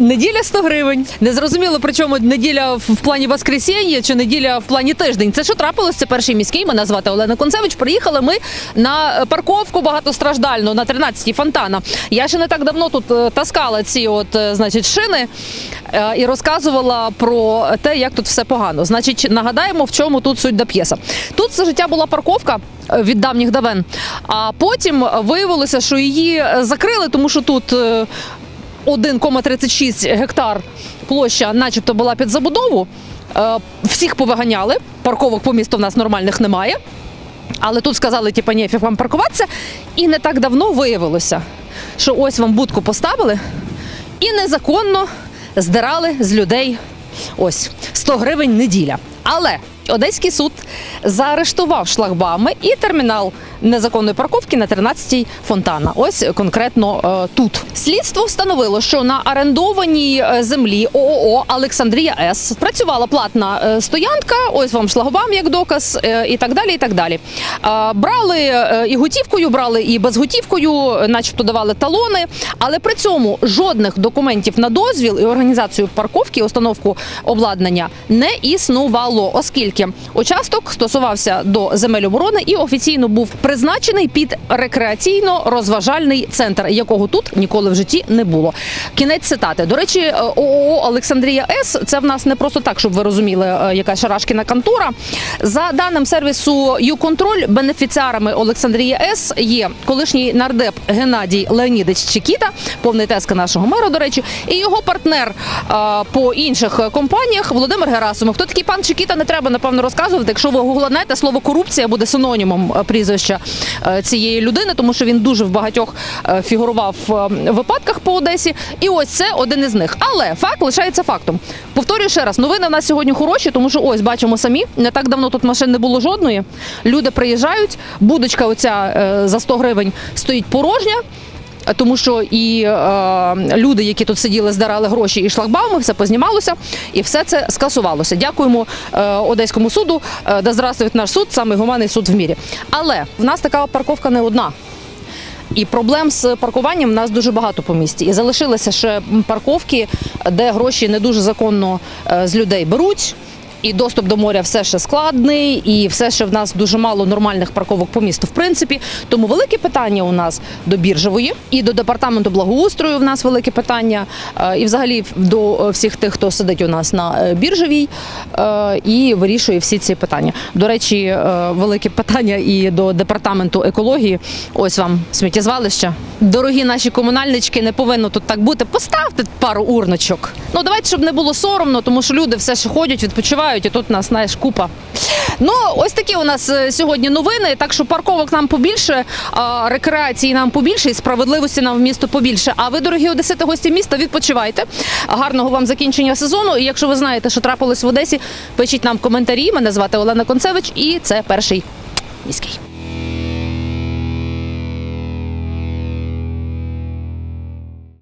Неділя 100 гривень. Не зрозуміло, при чому неділя в плані воскресіння чи неділя в плані тиждень. Це що трапилось? Це перший міський. Мене звати Олена Концевич. Приїхали ми на парковку багатостраждальну на 13-й фонтана. Я ще не так давно тут е, таскала ці от е, значить шини е, і розказувала про те, як тут все погано. Значить, нагадаємо, в чому тут суть до п'єса. Тут все життя була парковка е, від давніх давен. А потім виявилося, що її е, закрили, тому що тут. Е, 1,36 гектар площа, начебто, була під забудову. Е, Всіх повиганяли. Парковок по місту в нас нормальних немає. Але тут сказали, типа, ні, вам паркуватися. І не так давно виявилося, що ось вам будку поставили і незаконно здирали з людей ось 100 гривень неділя. Але Одеський суд заарештував шлагбами і термінал незаконної парковки на 13-й фонтана. Ось конкретно е, тут. Слідство встановило, що на орендованій е, землі ООО Олександрія С працювала платна е, стоянка. Ось вам шлагбам як доказ, і так далі. І так далі. Брали і готівкою, брали і безготівкою, начебто давали талони, але при цьому жодних документів на дозвіл і організацію парковки, і установку обладнання не існувало, оскільки участок стосувався до земель оборони і офіційно був призначений під рекреаційно-розважальний центр, якого тут ніколи в житті не було. Кінець цитати. До речі, е, ООО Олександрія С. Це в нас не просто так, щоб ви розуміли, е, яка шарашкіна контора. За даним сервісу «Юконтроль», бенефіціарами Олександрія С є колишній нардеп Геннадій Леонідович Чекіта, повний тезка нашого мера, до речі, і його партнер е, по інших компаніях Володимир Герасимов. Хто такий пан Чекіта, не треба напевно розказувати. Якщо ви гугланете, слово корупція буде синонімом прізвища цієї людини, тому що він дуже в багатьох е, фігурував е, випадках по Одесі. І ось це один із них. Але факт лишається фактом. Повторюю ще раз, новини в нас сьогодні хороші, тому що ось бачимо самі. Не так давно тут машин не було жодної. Люди приїжджають, будочка оця е, за 100 гривень стоїть порожня. Тому що і е, люди, які тут сиділи, здарали гроші і шлагбауми, все познімалося, і все це скасувалося. Дякуємо е, Одеському суду. Е, да здравствує наш суд, самий гуманний суд в мірі. Але в нас така парковка не одна. І проблем з паркуванням в нас дуже багато по місті. І залишилися ще парковки, де гроші не дуже законно е, з людей беруть. І доступ до моря все ще складний, і все ще в нас дуже мало нормальних парковок по місту. В принципі, тому велике питання у нас до біржевої і до департаменту благоустрою. В нас велике питання, е, і взагалі до всіх тих, хто сидить у нас на е, біржевій е, і вирішує всі ці питання. До речі, е, велике питання і до департаменту екології. Ось вам сміттєзвалище. Дорогі наші комунальнички, не повинно тут так бути. Поставте пару урночок. Ну давайте, щоб не було соромно, тому що люди все ще ходять, відпочивають, і тут нас знаєш купа. Ну, ось такі у нас е, сьогодні новини. Так що парковок нам побільше, рекреації нам побільше, і справедливості нам в місто побільше. А ви, дорогі одесити, гості міста, відпочивайте. Гарного вам закінчення сезону. І якщо ви знаєте, що трапилось в Одесі, пишіть нам коментарі. Мене звати Олена Концевич, і це перший міський.